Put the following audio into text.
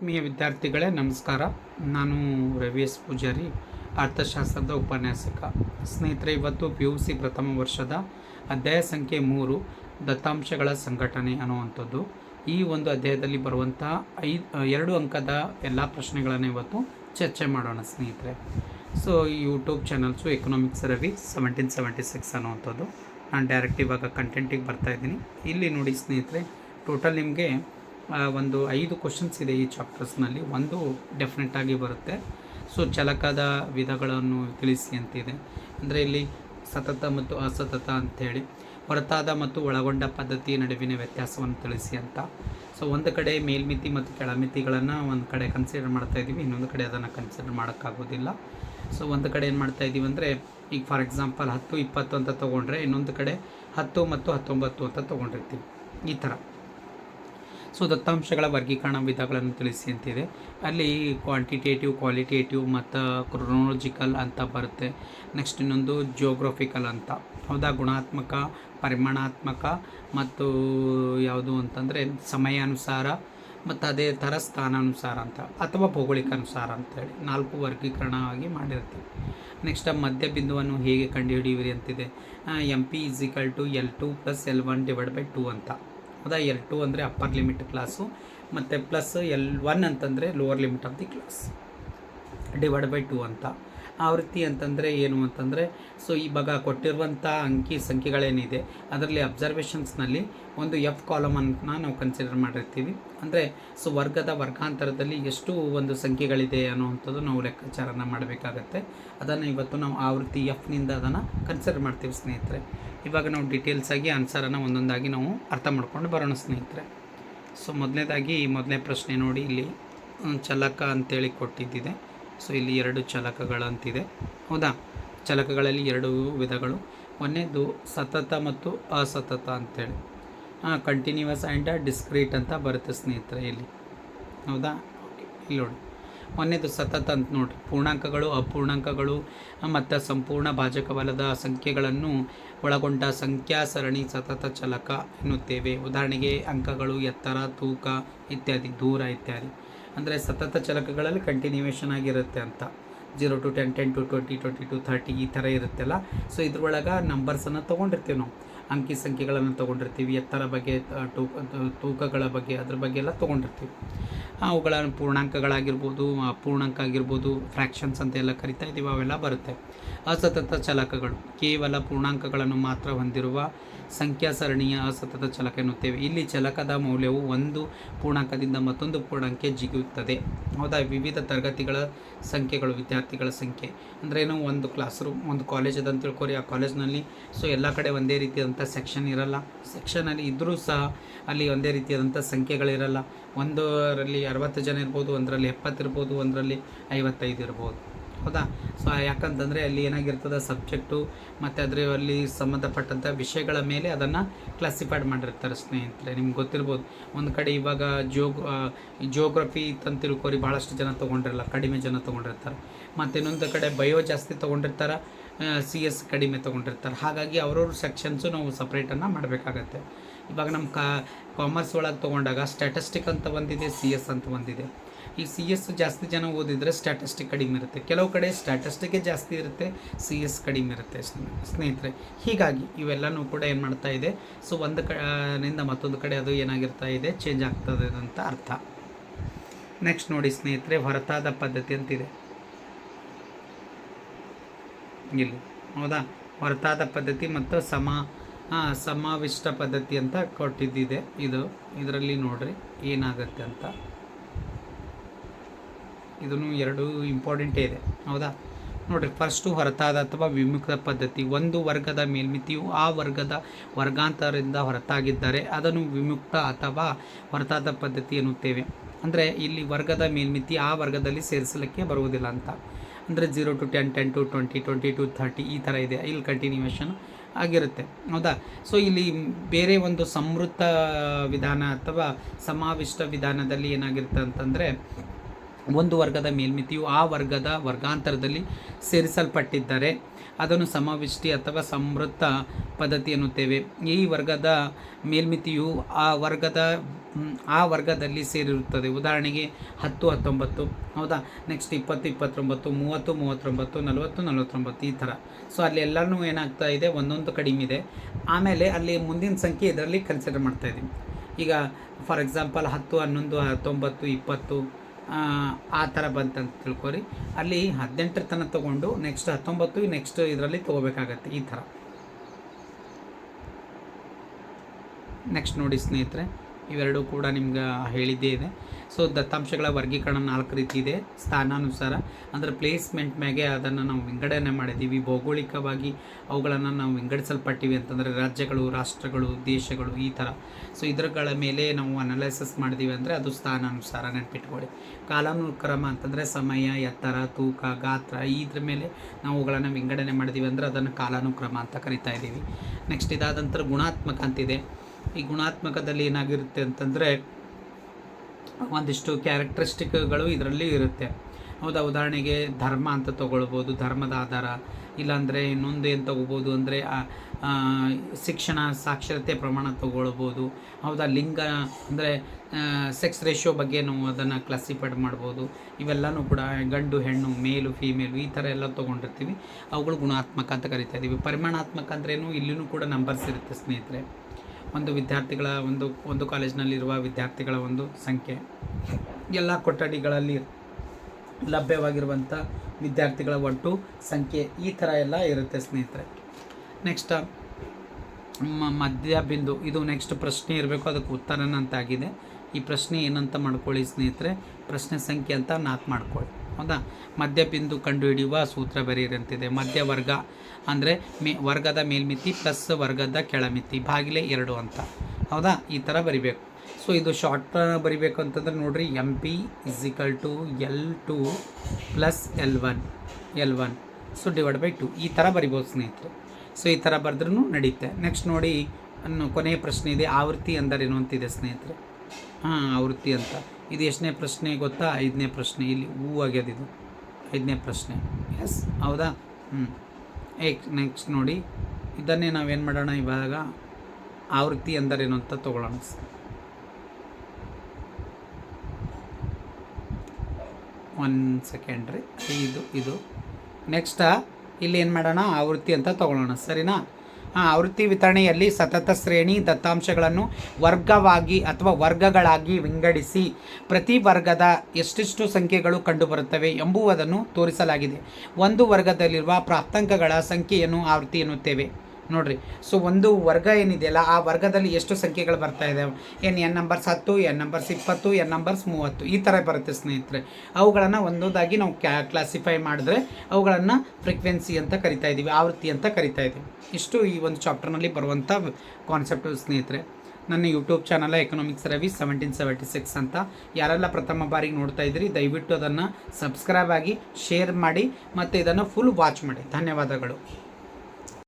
ಆತ್ಮೀಯ ವಿದ್ಯಾರ್ಥಿಗಳೇ, ನಮಸ್ಕಾರ. ನಾನು ರವಿ ಎಸ್. ಪೂಜಾರಿ, ಅರ್ಥಶಾಸ್ತ್ರದ ಉಪನ್ಯಾಸಕ. ಸ್ನೇಹಿತರೆ, ಇವತ್ತು ಪಿ ಯು ಸಿ ಪ್ರಥಮ ವರ್ಷದ ಅಧ್ಯಾಯ ಸಂಖ್ಯೆ ಮೂರು, ದತ್ತಾಂಶಗಳ ಸಂಘಟನೆ ಅನ್ನುವಂಥದ್ದು. ಈ ಒಂದು ಅಧ್ಯಾಯದಲ್ಲಿ ಬರುವಂಥ ಐದು, ಎರಡು ಅಂಕದ ಎಲ್ಲ ಪ್ರಶ್ನೆಗಳನ್ನು ಇವತ್ತು ಚರ್ಚೆ ಮಾಡೋಣ ಸ್ನೇಹಿತರೆ. So YouTube channels economics Ravi seventeen seventy six ಅನ್ನುವಂಥದ್ದು. ನಾನು ಡೈರೆಕ್ಟ್ ಇವಾಗ ಕಂಟೆಂಟಿಗೆ ಬರ್ತಾ ಇದ್ದೀನಿ. ಇಲ್ಲಿ ನೋಡಿ ಸ್ನೇಹಿತರೆ ಟೋಟಲ್ ನಿಮಗೆ ಒಂದು ಐದು ಕ್ವಶನ್ಸ್ ಇದೆ ಈ ಚಾಪ್ಟರ್ಸ್ನಲ್ಲಿ ಒಂದು ಡೆಫಿನೆಟ್ ಆಗಿ ಬರುತ್ತೆ. ಸೊ ಚಲಕದ ವಿಧಗಳನ್ನು ತಿಳಿಸಿ ಅಂತಿದೆ. ಅಂದರೆ ಇಲ್ಲಿ ಸತತ ಮತ್ತು ಅಸತತ ಅಂಥೇಳಿ ಹೊರತಾದ ಮತ್ತು ಒಳಗೊಂಡ ಪದ್ಧತಿಯ ನಡುವಿನ ವ್ಯತ್ಯಾಸವನ್ನು ತಿಳಿಸಿ ಅಂತ. ಸೊ ಒಂದು ಕಡೆ ಮೇಲ್ಮಿತಿ ಮತ್ತು ಕೆಳಮಿತಿಗಳನ್ನು ಒಂದು ಕಡೆ ಕನ್ಸಿಡರ್ ಮಾಡ್ತಾ ಇದ್ದೀವಿ. ಇನ್ನೊಂದು ಕಡೆ ಅದನ್ನು ಕನ್ಸಿಡರ್ ಮಾಡೋಕ್ಕಾಗೋದಿಲ್ಲ. ಸೊ ಒಂದು ಕಡೆ ಏನು ಮಾಡ್ತಾ ಇದ್ದೀವಿ ಅಂದರೆ, ಈಗ ಫಾರ್ ಎಕ್ಸಾಂಪಲ್ ಹತ್ತು, ಇಪ್ಪತ್ತು ಅಂತ ತೊಗೊಂಡ್ರೆ ಇನ್ನೊಂದು ಕಡೆ ಹತ್ತು ಮತ್ತು ಹತ್ತೊಂಬತ್ತು ಅಂತ ತೊಗೊಂಡಿರ್ತೀವಿ. ಈ ಥರ ಸೊ ದತ್ತಾಂಶಗಳ ವರ್ಗೀಕರಣ ವಿಧಗಳನ್ನು ತಿಳಿಸಿ ಅಂತಿದೆ. ಅಲ್ಲಿ ಕ್ವಾಂಟಿಟೇಟಿವ್ ಕ್ವಾಲಿಟೇಟಿವ್ ಮತ್ತು ಕ್ರೋನಾಲಜಿಕಲ್ ಅಂತ ಬರುತ್ತೆ. ನೆಕ್ಸ್ಟ್ ಇನ್ನೊಂದು ಜಿಯೋಗ್ರಫಿಕಲ್ ಅಂತ. ಹೌದಾ? ಗುಣಾತ್ಮಕ, ಪರಿಮಾಣಾತ್ಮಕ ಮತ್ತು ಯಾವುದು ಅಂತಂದರೆ ಸಮಯಾನುಸಾರ ಮತ್ತು ಅದೇ ಥರ ಸ್ಥಾನಾನುಸಾರ ಅಂತ ಅಥವಾ ಭೌಗೋಳಿಕ ಅನುಸಾರ ಅಂತೇಳಿ. ನಾಲ್ಕು ವರ್ಗೀಕರಣ ಆಗಿ ಮಾಡಿರ್ತೀವಿ. ನೆಕ್ಸ್ಟ್ ಆ ಮಧ್ಯ ಬಿಂದುವನ್ನು ಹೇಗೆ ಕಂಡುಹಿಡಿಯುವಿರಿ ಅಂತಿದೆ. M P is equal to L two plus L one divide by two ಅಂತ. ಹೌದಾ ಎಲ್ ಟು ಅಂದರೆ ಅಪ್ಪರ್ ಲಿಮಿಟ್ ಕ್ಲಾಸು ಮತ್ತು ಪ್ಲಸ್ ಎಲ್ ಒನ್ ಅಂತಂದರೆ lower limit of the class divide by two ಅಂತ. ಆವೃತ್ತಿ ಅಂತಂದರೆ ಏನು ಅಂತಂದರೆ, ಸೊ ಇವಾಗ ಕೊಟ್ಟಿರುವಂಥ ಅಂಕಿ ಸಂಖ್ಯೆಗಳೇನಿದೆ, ಅದರಲ್ಲಿ ಅಬ್ಸರ್ವೇಷನ್ಸ್ನಲ್ಲಿ ಒಂದು ಎಫ್ ಕಾಲಮ್ ಕಾಲಮನ್ನು ನಾವು ಕನ್ಸಿಡರ್ ಮಾಡಿರ್ತೀವಿ. ಅಂದರೆ, ಸೊ ವರ್ಗದ ವರ್ಗಾಂತರದಲ್ಲಿ ಎಷ್ಟು ಒಂದು ಸಂಖ್ಯೆಗಳಿದೆ ಅನ್ನುವಂಥದ್ದು ನಾವು ಲೆಕ್ಕಾಚಾರನ ಮಾಡಬೇಕಾಗತ್ತೆ. ಅದನ್ನು ಇವತ್ತು ನಾವು ಆವೃತ್ತಿ ಎಫ್ನಿಂದ ಅದನ್ನು ಕನ್ಸಿಡರ್ ಮಾಡ್ತೀವಿ ಸ್ನೇಹಿತರೆ. ಇವಾಗ ನಾವು ಡೀಟೇಲ್ಸಾಗಿ ಆನ್ಸರನ್ನು ಒಂದೊಂದಾಗಿ ನಾವು ಅರ್ಥ ಮಾಡ್ಕೊಂಡು ಬರೋಣ ಸ್ನೇಹಿತರೆ. ಸೊ ಮೊದಲನೇದಾಗಿ ಮೊದಲನೇ ಪ್ರಶ್ನೆ ನೋಡಿ, ಇಲ್ಲಿ ಚಲಕ ಅಂತೇಳಿ ಕೊಟ್ಟಿದ್ದಿದೆ. ಸೊ ಇಲ್ಲಿ ಎರಡು ಚಲಕಗಳಂತಿದೆ. ಹೌದಾ? ಚಲಕಗಳಲ್ಲಿ ಎರಡು ವಿಧಗಳು. ಒಂದನೇದು ಸತತ ಮತ್ತು ಅಸತತ ಅಂತೇಳಿ. ಹಾಂ ಕಂಟಿನ್ಯೂವಸ್ ಆ್ಯಂಡ್ ಡಿಸ್ಕ್ರೀಟ್ ಅಂತ ಬರುತ್ತೆ ಸ್ನೇಹಿತರೆ ಇಲ್ಲಿ. ಹೌದಾ? ಇಲ್ಲಿ ನೋಡಿ. ಒಂದನೇದು ಸತತ ಅಂತ ನೋಡಿರಿ. ಪೂರ್ಣಾಂಕಗಳು, ಅಪೂರ್ಣಾಂಕಗಳು, ಮತ್ತು ಸಂಪೂರ್ಣ ಭಾಜಕವಲ್ಲದ ಸಂಖ್ಯೆಗಳನ್ನು ಒಳಗೊಂಡ ಸಂಖ್ಯಾ ಸರಣಿ ಸತತ ಚಲಕ ಎನ್ನುತ್ತೇವೆ. ಉದಾಹರಣೆಗೆ ಅಂಕಗಳು, ಎತ್ತರ, ತೂಕ ಇತ್ಯಾದಿ, ದೂರ ಇತ್ಯಾದಿ. ಅಂದರೆ ಸತತ ಚಲಕಗಳಲ್ಲಿ ಕಂಟಿನ್ಯೂವೇಷನ್ ಆಗಿರುತ್ತೆ ಅಂತ. Zero to ten ten to twenty twenty to thirty ಈ ಥರ ಇರುತ್ತಲ್ಲ. ಸೊ ಇದ್ರೊಳಗೆ ನಂಬರ್ಸನ್ನು ತೊಗೊಂಡಿರ್ತೀವಿ ನಾವು. ಅಂಕಿ ಸಂಖ್ಯೆಗಳನ್ನು ತೊಗೊಂಡಿರ್ತೀವಿ, ಎತ್ತರ ಬಗ್ಗೆ ತೂಕ ತೂಕಗಳ ಬಗ್ಗೆ, ಅದ್ರ ಬಗ್ಗೆ ಎಲ್ಲ ತೊಗೊಂಡಿರ್ತೀವಿ. ಅವುಗಳ ಪೂರ್ಣಾಂಕಗಳಾಗಿರ್ಬೋದು ಅಪೂರ್ಣಾಂಕ ಆಗಿರ್ಬೋದು ಫ್ರ್ಯಾಕ್ಷನ್ಸ್ ಅಂತ ಎಲ್ಲ ಕರಿತಾ ಇದ್ದೀವಿ ಅವೆಲ್ಲ ಬರುತ್ತೆ. ಅಸತತ ಚಲಕಗಳು. ಕೇವಲ ಪೂರ್ಣಾಂಕಗಳನ್ನು ಮಾತ್ರ ಹೊಂದಿರುವ ಸಂಖ್ಯಾ ಸರಣಿಯ ಅಸತತ ಚಲಕ ಎನ್ನುತ್ತೇವೆ. ಇಲ್ಲಿ ಚಲಕದ ಮೌಲ್ಯವು ಒಂದು ಪೂರ್ಣಾಂಕದಿಂದ ಮತ್ತೊಂದು ಪೂರ್ಣಾಂಕಕ್ಕೆ ಜಿಗಿಯುತ್ತದೆ. ಹೌದಾ? ವಿವಿಧ ತರಗತಿಗಳ ಸಂಖ್ಯೆಗಳು, ವಿದ್ಯಾರ್ಥಿಗಳ ಸಂಖ್ಯೆ. ಅಂದ್ರೇನು ಒಂದು ಕ್ಲಾಸ್ ರೂಮ್ ಒಂದು ಕಾಲೇಜ್ ಅದನ್ನು ತಿಳ್ಕೊರಿ. ಆ ಕಾಲೇಜ್ನಲ್ಲಿ ಸೊ ಎಲ್ಲ ಕಡೆ ಒಂದೇ ರೀತಿಯಾದಂಥ ಸೆಕ್ಷನ್ ಇರಲ್ಲ. ಸೆಕ್ಷನಲ್ಲಿ ಇದ್ದರೂ ಸಹ ಅಲ್ಲಿ ಒಂದೇ ರೀತಿಯಾದಂಥ ಸಂಖ್ಯೆಗಳಿರಲ್ಲ ಒಂದರಲ್ಲಿ ಅರವತ್ತು ಜನ ಇರ್ಬೋದು, ಒಂದರಲ್ಲಿ ಎಪ್ಪತ್ತಿರ್ಬೋದು ಒಂದರಲ್ಲಿ ಐವತ್ತೈದು ಇರ್ಬೋದು. ಹೌದಾ? ಸೊ ಯಾಕಂತಂದರೆ ಅಲ್ಲಿ ಏನಾಗಿರ್ತದೆ ಸಬ್ಜೆಕ್ಟು ಮತ್ತು ಅದರಲ್ಲಿ ಸಂಬಂಧಪಟ್ಟಂಥ ವಿಷಯಗಳ ಮೇಲೆ ಅದನ್ನು ಕ್ಲಾಸಿಫೈಡ್ ಮಾಡಿರ್ತಾರೆ ಸ್ನೇಹಿತರೆ. ನಿಮ್ಗೆ ಗೊತ್ತಿರ್ಬೋದು, ಒಂದು ಕಡೆ ಇವಾಗ ಜೋಗ ಜಿಯೋಗ್ರಫಿ ಅಂತ ತಿಳ್ಕೊರಿ ಭಾಳಷ್ಟು ಜನ ತೊಗೊಂಡಿರಲ್ಲ, ಕಡಿಮೆ ಜನ ತೊಗೊಂಡಿರ್ತಾರೆ. ಮತ್ತು ಇನ್ನೊಂದು ಕಡೆ ಬಯೋ ಜಾಸ್ತಿ ತೊಗೊಂಡಿರ್ತಾರೆ ಸಿ ಎಸ್ ಕಡಿಮೆ ತೊಗೊಂಡಿರ್ತಾರೆ. ಹಾಗಾಗಿ ಅವ್ರವ್ರ ಸೆಕ್ಷನ್ಸು ನಾವು ಸಪ್ರೇಟನ್ನು ಮಾಡಬೇಕಾಗತ್ತೆ. ಇವಾಗ ನಮ್ಮ ಕಾಮರ್ಸ್ ಒಳಗೆ ತೊಗೊಂಡಾಗ ಸ್ಟ್ಯಾಟಿಸ್ಟಿಕ್ ಅಂತ ಬಂದಿದೆ ಸಿ ಎಸ್ ಅಂತ ಒಂದಿದೆ ಈ ಸಿ ಎಸ್ ಜಾಸ್ತಿ ಜನ ಓದಿದರೆ ಸ್ಟ್ಯಾಟಿಸ್ಟಿಕ್ ಕಡಿಮೆ ಇರುತ್ತೆ. ಕೆಲವು ಕಡೆ ಸ್ಟ್ಯಾಟಿಸ್ಟಿಕ್ಕೇ ಜಾಸ್ತಿ ಇರುತ್ತೆ ಸಿ ಎಸ್ ಕಡಿಮೆ ಇರುತ್ತೆ ಸ್ನೇ- ಸ್ನೇಹಿತರೆ. ಹೀಗಾಗಿ ಇವೆಲ್ಲನೂ ಕೂಡ ಏನು ಮಾಡ್ತಾ ಇದೆ, ಸೊ ಒಂದು ಕಡೆಯಿಂದ ಮತ್ತೊಂದು ಕಡೆ ಅದು ಏನಾಗಿರ್ತಾ ಇದೆ ಚೇಂಜ್ ಆಗ್ತದೆ ಅಂತ ಅರ್ಥ. ನೆಕ್ಸ್ಟ್ ನೋಡಿ ಸ್ನೇಹಿತರೆ ಹೊರತಾದ ಪದ್ಧತಿ ಅಂತಿದೆ. ಇಲ್ಲಿ, ಹೌದಾ? ಹೊರತಾದ ಪದ್ಧತಿ ಮತ್ತು ಸಮ ಸಮಾವಿಷ್ಟ ಪದ್ಧತಿ ಅಂತ ಕೊಟ್ಟಿದ್ದಿದೆ ಇದು. ಇದರಲ್ಲಿ ನೋಡ್ರಿ ಏನಾಗುತ್ತೆ ಅಂತ. ಇದನ್ನು ಎರಡು ಇಂಪಾರ್ಟೆಂಟೇ ಇದೆ. ಹೌದಾ? ನೋಡಿರಿ ಫಸ್ಟು ಹೊರತಾದ ಅಥವಾ ವಿಮುಕ್ತ ಪದ್ಧತಿ. ಒಂದು ವರ್ಗದ ಮೇಲ್ಮಿತಿಯು ಆ ವರ್ಗದ ವರ್ಗಾಂತರದಿಂದ ಹೊರತಾಗಿದ್ದರೆ ಅದನ್ನು ವಿಮುಕ್ತ ಅಥವಾ ಹೊರತಾದ ಪದ್ಧತಿ ಎನ್ನುತ್ತೇವೆ. ಅಂದರೆ, ಇಲ್ಲಿ ವರ್ಗದ ಮೇಲ್ಮಿತಿ ಆ ವರ್ಗದಲ್ಲಿ ಸೇರಿಸಲಿಕ್ಕೆ ಬರುವುದಿಲ್ಲ ಅಂತ. ಅಂದರೆ zero to ten ten to twenty twenty to thirty ಈ ಥರ ಇದೆ. ಇಲ್ಲಿ ಕಂಟಿನ್ಯೂಯೇಷನ್ ಆಗಿರುತ್ತೆ. ಹೌದಾ? ಸೊ ಇಲ್ಲಿ ಬೇರೆ ಒಂದು ಸಮೃದ್ಧ ವಿಧಾನ ಅಥವಾ ಸಮಾವಿಷ್ಟ ವಿಧಾನದಲ್ಲಿ ಏನಾಗಿರುತ್ತೆ ಅಂತಂದರೆ ಒಂದು ವರ್ಗದ ಮೇಲ್ಮಿತಿಯು ಆ ವರ್ಗದ ವರ್ಗಾಂತರದಲ್ಲಿ ಸೇರಿಸಲ್ಪಟ್ಟಿದ್ದರೆ ಅದನ್ನು ಸಮವಿಷ್ಟಿ ಅಥವಾ ಸಮೃದ್ಧ ಪದ್ಧತಿ ಎನ್ನುತ್ತೇವೆ. ಈ ವರ್ಗದ ಮೇಲ್ಮಿತಿಯು ಆ ವರ್ಗದ ಆ ವರ್ಗದಲ್ಲಿ ಸೇರಿರುತ್ತದೆ. ಉದಾಹರಣೆಗೆ ಹತ್ತು, ಹತ್ತೊಂಬತ್ತು, ಹೌದಾ? ನೆಕ್ಸ್ಟ್ ಇಪ್ಪತ್ತು, ಇಪ್ಪತ್ತೊಂಬತ್ತು, ಮೂವತ್ತು, ಮೂವತ್ತೊಂಬತ್ತು, ನಲವತ್ತು, ನಲವತ್ತೊಂಬತ್ತು, ಈ ಥರ. ಸೊ ಅಲ್ಲಿ ಎಲ್ಲನೂ ಏನಾಗ್ತಾ ಇದೆ? ಒಂದೊಂದು ಕಡಿಮೆ ಇದೆ. ಆಮೇಲೆ ಅಲ್ಲಿ ಮುಂದಿನ ಸಂಖ್ಯೆ ಇದರಲ್ಲಿ ಕನ್ಸಿಡರ್ ಮಾಡ್ತಾ ಇದ್ದೀವಿ. ಈಗ ಫಾರ್ ಎಕ್ಸಾಂಪಲ್ ಹತ್ತು, ಹನ್ನೊಂದು, ಹತ್ತೊಂಬತ್ತು, ಇಪ್ಪತ್ತು ಆ, ಥರ ಬಂತಂತ ತಿಳ್ಕೊರಿ. ಅಲ್ಲಿ ಹದಿನೆಂಟರ ತನಕ ತೊಗೊಂಡು ನೆಕ್ಸ್ಟ್ ಹತ್ತೊಂಬತ್ತು ನೆಕ್ಸ್ಟ್ ಇದರಲ್ಲಿ ತೊಗೋಬೇಕಾಗತ್ತೆ ಈ ಥರ. ನೆಕ್ಸ್ಟ್ ನೋಡಿ ಸ್ನೇಹಿತರೆ ಇವೆರಡೂ ಕೂಡ ನಿಮ್ಗೆ ಹೇಳಿದ್ದೇ ಇದೆ. ಸೊ ದತ್ತಾಂಶಗಳ ವರ್ಗೀಕರಣ ನಾಲ್ಕು ರೀತಿ ಇದೆ. ಸ್ಥಾನಾನುಸಾರ, ಅಂದರೆ ಪ್ಲೇಸ್ಮೆಂಟ್ ಮ್ಯಾಗೆ ಅದನ್ನು ನಾವು ವಿಂಗಡಣೆ ಮಾಡಿದ್ದೀವಿ. ಭೌಗೋಳಿಕವಾಗಿ ಅವುಗಳನ್ನು ನಾವು ವಿಂಗಡಿಸಲ್ಪಟ್ಟಿವಿ ಅಂತಂದರೆ ರಾಜ್ಯಗಳು, ರಾಷ್ಟ್ರಗಳು, ದೇಶಗಳು, ಈ ಥರ ಸೊ ಇದರಗಳ ಮೇಲೆ ನಾವು ಅನಲೈಸಸ್ ಮಾಡಿದ್ದೀವಿ ಅಂದರೆ ಅದು ಸ್ಥಾನಾನುಸಾರ ನೆನಪಿಟ್ಕೊಳ್ಳಿ. ಕಾಲಾನುಕ್ರಮ ಅಂತಂದರೆ ಸಮಯ, ಎತ್ತರ, ತೂಕ, ಗಾತ್ರ, ಇದ್ರ ಮೇಲೆ ನಾವು ಅವುಗಳನ್ನು ವಿಂಗಡಣೆ ಮಾಡಿದ್ದೀವಿ ಅಂದರೆ ಅದನ್ನು ಕಾಲಾನುಕ್ರಮ ಅಂತ ಕರಿತಾ ಇದ್ದೀವಿ. ನೆಕ್ಸ್ಟ್ ಇದಾದಂಥ ಗುಣಾತ್ಮಕ ಅಂತಿದೆ. ಈ ಗುಣಾತ್ಮಕದಲ್ಲಿ ಏನಾಗಿರುತ್ತೆ ಅಂತಂದರೆ ಒಂದಿಷ್ಟು ಕ್ಯಾರೆಕ್ಟ್ರಿಸ್ಟಿಕ್ಗಳು ಇದರಲ್ಲಿ ಇರುತ್ತೆ. ಹೌದಾ? ಉದಾಹರಣೆಗೆ ಧರ್ಮ ಅಂತ ತೊಗೊಳ್ಬೋದು, ಧರ್ಮದ ಆಧಾರ. ಇಲ್ಲಾಂದರೆ ಇನ್ನೊಂದು ಏನು ತೊಗೋಬೋದು ಅಂದರೆ ಶಿಕ್ಷಣ ಸಾಕ್ಷರತೆ ಪ್ರಮಾಣ ತೊಗೊಳ್ಬೋದು. ಹೌದಾ? ಲಿಂಗ ಅಂದರೆ ಸೆಕ್ಸ್ ರೇಷಿಯೋ ಬಗ್ಗೆ ನಾವು ಅದನ್ನು ಕ್ಲಾಸಿಫೈಡ್ ಮಾಡ್ಬೋದು. ಇವೆಲ್ಲನೂ ಕೂಡ ಗಂಡು, ಹೆಣ್ಣು, ಮೇಲು ಫೀಮೇಲು ಈ ಥರ ಎಲ್ಲ ತೊಗೊಂಡಿರ್ತೀವಿ. ಅವುಗಳು ಗುಣಾತ್ಮಕ ಅಂತ ಕರಿತಾ ಇದ್ದೀವಿ ಪರಿಮಾಣಾತ್ಮಕ ಅಂದ್ರೇನು? ಇಲ್ಲಿನೂ ಕೂಡ ನಂಬರ್ಸ್ ಇರುತ್ತೆ ಸ್ನೇಹಿತರೆ. ಒಂದು ವಿದ್ಯಾರ್ಥಿಗಳ ಒಂದು ಒಂದು ಕಾಲೇಜಿನಲ್ಲಿರುವ ವಿದ್ಯಾರ್ಥಿಗಳ ಒಂದು ಸಂಖ್ಯೆ. ಎಲ್ಲ ಕೊಠಡಿಗಳಲ್ಲಿ ಲಭ್ಯವಾಗಿರುವಂಥ ವಿದ್ಯಾರ್ಥಿಗಳ ಒಟ್ಟು ಸಂಖ್ಯೆ ಈ ಥರ ಎಲ್ಲ ಇರುತ್ತೆ ಸ್ನೇಹಿತರೆ. ನೆಕ್ಸ್ಟ್ ಮಧ್ಯ ಬಿಂದು, ಇದು ನೆಕ್ಸ್ಟ್ ಪ್ರಶ್ನೆ ಇರಬೇಕು, ಅದಕ್ಕೆ ಉತ್ತರನಂತಾಗಿದೆ. ಈ ಪ್ರಶ್ನೆ ಏನಂತ ಮಾಡ್ಕೊಳ್ಳಿ ಸ್ನೇಹಿತರೆ. ಪ್ರಶ್ನೆ ಸಂಖ್ಯೆ ಅಂತ ನಾಲ್ಕು ಮಾಡ್ಕೊಳ್ಳಿ. ಹೌದಾ? ಮಧ್ಯ ಬಿಂದು ಕಂಡುಹಿಡಿಯುವ ಸೂತ್ರ ಬರೀರಿ ಅಂತಿದೆ ಮಧ್ಯ ವರ್ಗ ಅಂದರೆ ಮೇ, ವರ್ಗದ ಮೇಲ್ಮಿತಿ ಪ್ಲಸ್ ವರ್ಗದ ಕೆಳಮಿತಿ, ಬಾಗಿಲೆ ಎರಡು ಅಂತ. ಹೌದಾ? ಈ ಥರ ಬರಿಬೇಕು. ಸೊ ಇದು ಶಾರ್ಟ್ ಬರಿಬೇಕು ಅಂತಂದ್ರೆ ನೋಡಿರಿ M P is equal to L two plus L one L one so divide by two ಈ ಥರ ಬರಿಬೋದು ಸ್ನೇಹಿತರೆ. ಸೊ ಈ ಥರ ಬರೆದ್ರೂ ನಡೆಯುತ್ತೆ ನೆಕ್ಸ್ಟ್ ನೋಡಿ ಕೊನೆಯ ಪ್ರಶ್ನೆ ಇದೆ. ಆವೃತ್ತಿ ಎಂದರೇನು ಅಂತಿದೆ ಸ್ನೇಹಿತರೆ? ಹಾಂ, ಆವೃತ್ತಿ ಅಂತ. ಇದು ಎಷ್ಟನೇ ಪ್ರಶ್ನೆ ಗೊತ್ತಾ? ಐದನೇ ಪ್ರಶ್ನೆ. ಇಲ್ಲಿ ಹೂ ಆಗ್ಯದ ಇದು. ಐದನೇ ಪ್ರಶ್ನೆ. ಎಸ್ ಹೌದಾ? ಹ್ಞೂ ಏಕ್ ನೆಕ್ಸ್ಟ್ ನೋಡಿ. ಇದನ್ನೇ ನಾವೇನು ಮಾಡೋಣ ಇವಾಗ? ಆವೃತ್ತಿ ಎಂದರೇನು ಅಂತ ತೊಗೊಳ್ಳೋಣ. ಒನ್ ಸೆಕೆಂಡ್ ರೀ. ಇದು ಇದು. ನೆಕ್ಸ್ಟ ಇಲ್ಲಿ ಏನು ಮಾಡೋಣ? ಆವೃತ್ತಿ ಅಂತ ತೊಗೊಳ್ಳೋಣ. ಸರಿನಾ? ಆವೃತ್ತಿ ವಿತರಣೆಯಲ್ಲಿ ಸತತ ಶ್ರೇಣಿ ದತ್ತಾಂಶಗಳನ್ನು ವರ್ಗವಾಗಿ ಅಥವಾ ವರ್ಗಗಳಾಗಿ ವಿಂಗಡಿಸಿ ಪ್ರತಿ ವರ್ಗದ ಎಷ್ಟೆಷ್ಟು ಸಂಖ್ಯೆಗಳು ಕಂಡುಬರುತ್ತವೆ ಎಂಬುವುದನ್ನು ತೋರಿಸಲಾಗಿದೆ. ಒಂದು ವರ್ಗದಲ್ಲಿರುವ ಪ್ರಾಪ್ತಾಂಕಗಳ ಸಂಖ್ಯೆಯನ್ನು ಆವೃತ್ತಿ ಎನ್ನುತ್ತೇವೆ. ನೋಡ್ರಿ. ಸೊ ಒಂದು ವರ್ಗ ಏನಿದೆಯಲ್ಲ, ಆ ವರ್ಗದಲ್ಲಿ ಎಷ್ಟು ಸಂಖ್ಯೆಗಳು ಬರ್ತಾ ಇದ್ದಾವೆ ಏನು, ಎನ್ ನಂಬರ್ಸ್ ಹತ್ತು, ಎನ್ ನಂಬರ್ಸ್ ಇಪ್ಪತ್ತು, ಎನ್ ನಂಬರ್ಸ್ ಮೂವತ್ತು. ಈ ಥರ ಬರುತ್ತೆ ಸ್ನೇಹಿತರೆ. ಅವುಗಳನ್ನು ಒಂದೊಂದಾಗಿ ನಾವು ಕ್ಯಾ ಕ್ಲಾಸಿಫೈ ಮಾಡಿದ್ರೆ ಅವುಗಳನ್ನು ಫ್ರೀಕ್ವೆನ್ಸಿ ಅಂತ ಕರಿತಾ ಇದ್ದೀವಿ ಆವೃತ್ತಿ ಅಂತ ಕರಿತಾ ಇದ್ದೀವಿ ಇಷ್ಟು ಈ ಒಂದು ಚಾಪ್ಟರ್ನಲ್ಲಿ ಬರುವಂಥ ಕಾನ್ಸೆಪ್ಟ್ ಸ್ನೇಹಿತರೆ. ನನ್ನ YouTube channel economics Ravi seventeen seventy six ಅಂತ ಯಾರೆಲ್ಲ ಪ್ರಥಮ ಬಾರಿಗೆ ನೋಡ್ತಾ ಇದ್ದೀರಿ ದಯವಿಟ್ಟು ಅದನ್ನು ಸಬ್ಸ್ಕ್ರೈಬ್ ಆಗಿ ಶೇರ್ ಮಾಡಿ, ಮತ್ತು ಇದನ್ನು ಫುಲ್ ವಾಚ್ ಮಾಡಿ. ಧನ್ಯವಾದಗಳು.